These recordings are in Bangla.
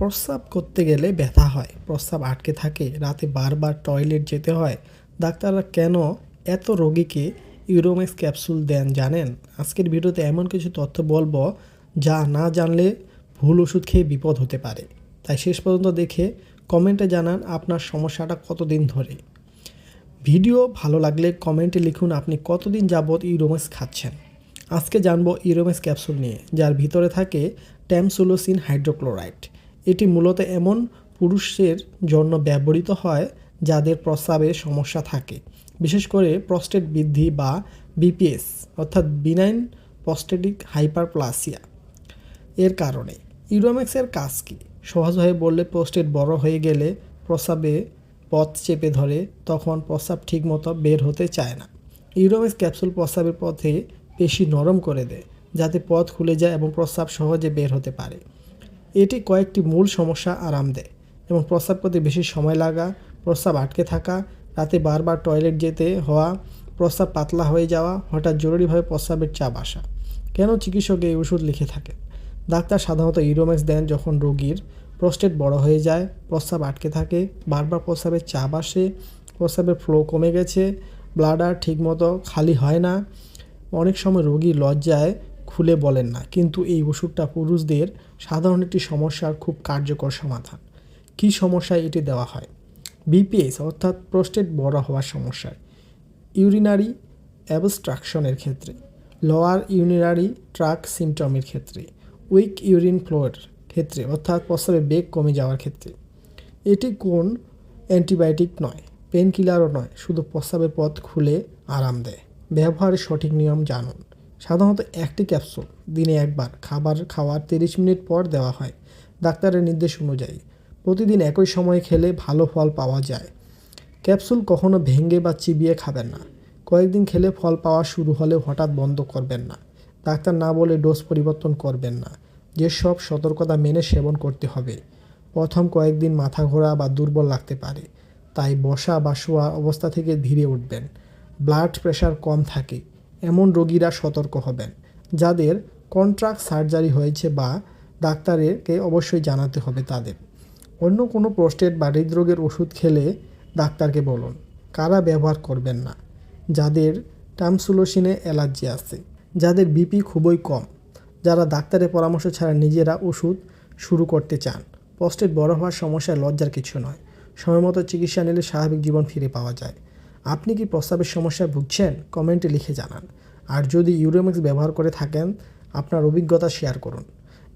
প্রস্রাব করতে গেলে ব্যথা হয়, প্রস্রাব আটকে থাকে, রাতে বারবার টয়লেট যেতে হয়। ডাক্তাররা কেন এত রোগীকে ইউরোমেক্স ক্যাপসুল দেন জানেন? আজকের ভিডিওতে এমন কিছু তথ্য বলব যা না জানলে ভুল ওষুধ খেয়ে বিপদ হতে পারে। তাই শেষ পর্যন্ত দেখে কমেন্টে জানান আপনার সমস্যাটা কতদিন ধরে। ভিডিও ভালো লাগলে কমেন্টে লিখুন আপনি কতদিন যাবৎ ইউরোমেক্স খাচ্ছেন। আজকে জানব ইউরোমেক্স ক্যাপসুল নিয়ে, যার ভিতরে থাকে ট্যামসুলোসিন হাইড্রোক্লোরাইড। এটি মূলত এমন পুরুষের জন্য ব্যবহৃত হয় যাদের প্রস্রাবে সমস্যা থাকে। বিশেষ করে প্রস্টেট বৃদ্ধি বা বিপিএস, অর্থাৎ বিনাইন প্রস্টেটিক হাইপারপ্লাসিয়া। এর কারণে ইউরোম্যাক্সের কাজ কী? সহজভাবে বললে প্রস্টেট বড় হয়ে গেলে প্রস্রাবে পথ চেপে ধরে তখন প্রস্রাব ঠিকমতো বের হতে চায় না। ইউরোম্যাক্স ক্যাপসুল প্রস্রাবের পথে পেশি নরম করে দেয়, যাতে পথ খুলে যায় এবং প্রস্রাব সহজে বের হতে পারে। এটি কয়েকটি মূল সমস্যা আরাম দেয় এবং প্রস্রাব করতে বেশি সময় লাগা, প্রস্রাব আটকে থাকা, রাতে বারবার টয়লেট যেতে হওয়া, প্রস্রাব পাতলা হয়ে যাওয়া, হঠাৎ জরুরিভাবে প্রস্রাবের চাপ আসা। কেন চিকিৎসক এই ওষুধ লিখে থাকেন? ডাক্তার সাধারণত ইউরোম্যাক্স দেন যখন রোগীর প্রস্টেট বড় হয়ে যায়, প্রস্রাব আটকে থাকে, বারবার প্রস্রাবের চাপ আসে, প্রস্রাবের ফ্লো কমে গেছে, ব্লাডার ঠিকমতো খালি হয় না। অনেক সময় রোগী লজ্জায় খুলে বলেন না, কিন্তু এই ওষুধটা পুরুষদের সাধারণ একটি সমস্যার খুব কার্যকর সমাধান। কী সমস্যায় এটি দেওয়া হয়? বিপিএস অর্থাৎ প্রস্টেট বড় হওয়ার সমস্যায়। ইউরিনারি অ্যাবস্ট্রাকশনের ক্ষেত্রে। লোয়ার ইউরিনারি ট্রাক সিমটমের ক্ষেত্রে। উইক ইউরিন ফ্লোর ক্ষেত্রে, অর্থাৎ প্রস্রাবে বেগ কমে যাওয়ার ক্ষেত্রে। এটি কোন অ্যান্টিবায়োটিক নয় পেন কিলারও নয়, শুধু প্রস্রাবের পথ খুলে আরাম দেয়। ব্যবহারের সঠিক নিয়ম জানুন। সাধারণত একটি ক্যাপসুল দিনে একবার, খাবার খাওয়ার তিরিশ মিনিট পর দেওয়া হয়। ডাক্তারের নির্দেশ অনুযায়ী প্রতিদিন একই সময়ে খেলে ভালো ফল পাওয়া যায়। ক্যাপসুল কখনো ভেঙে বা চিবিয়ে খাবেন না। কয়েকদিন খেলে ফল পাওয়া শুরু হলে হঠাৎ বন্ধ করবেন না। ডাক্তার না বলে ডোজ পরিবর্তন করবেন না। যেসব সতর্কতা মেনে সেবন করতে হবে। প্রথম কয়েকদিন মাথা ঘোরা বা দুর্বল লাগতে পারে। তাই বসা বা শোয়া অবস্থা থেকে ধীরে উঠবেন। ব্লাড প্রেশার কম থাকে। এমন রোগীরা সতর্ক হবেন, যাদের কন্ট্রাক্ট সার্জারি হয়েছে বা ডাক্তারেরকে অবশ্যই জানাতে হবে তাদের। অন্য কোনো প্রস্টেট বা হৃদরোগের ওষুধ খেলে ডাক্তারকে বলুন, কারা ব্যবহার করবেন না? যাদের টামসুলোসিনে অ্যালার্জি আছে, যাদের বিপি খুবই কম, যারা ডাক্তারের পরামর্শ ছাড়া নিজেরা ওষুধ শুরু করতে চান। প্রস্টেট বড় হওয়ার সমস্যায় লজ্জার কিছু নয়, সময়মতো চিকিৎসা নিলে স্বাভাবিক জীবন ফিরে পাওয়া যায়। আপনি কি প্রস্তাবের সমস্যায় ভুগছেন? কমেন্টে লিখে জানান। আর যদি ইউরোমিক্স ব্যবহার করে থাকেন, আপনার অভিজ্ঞতা শেয়ার করুন।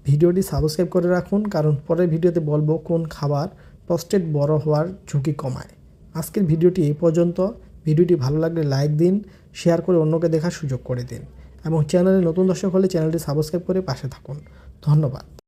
ভিডিওটি সাবস্ক্রাইব করে রাখুন, কারণ পরের ভিডিওতে বলব কোন খাবার প্রস্টেট বড় হওয়ার ঝুঁকি কমায়। আজকের ভিডিওটি এই পর্যন্ত। ভিডিওটি ভালো লাগলে লাইক দিন, শেয়ার করে অন্যকে দেখার সুযোগ করে দিন। এবং চ্যানেলে নতুন দর্শক হলে চ্যানেলটি সাবস্ক্রাইব করে পাশে থাকুন। ধন্যবাদ।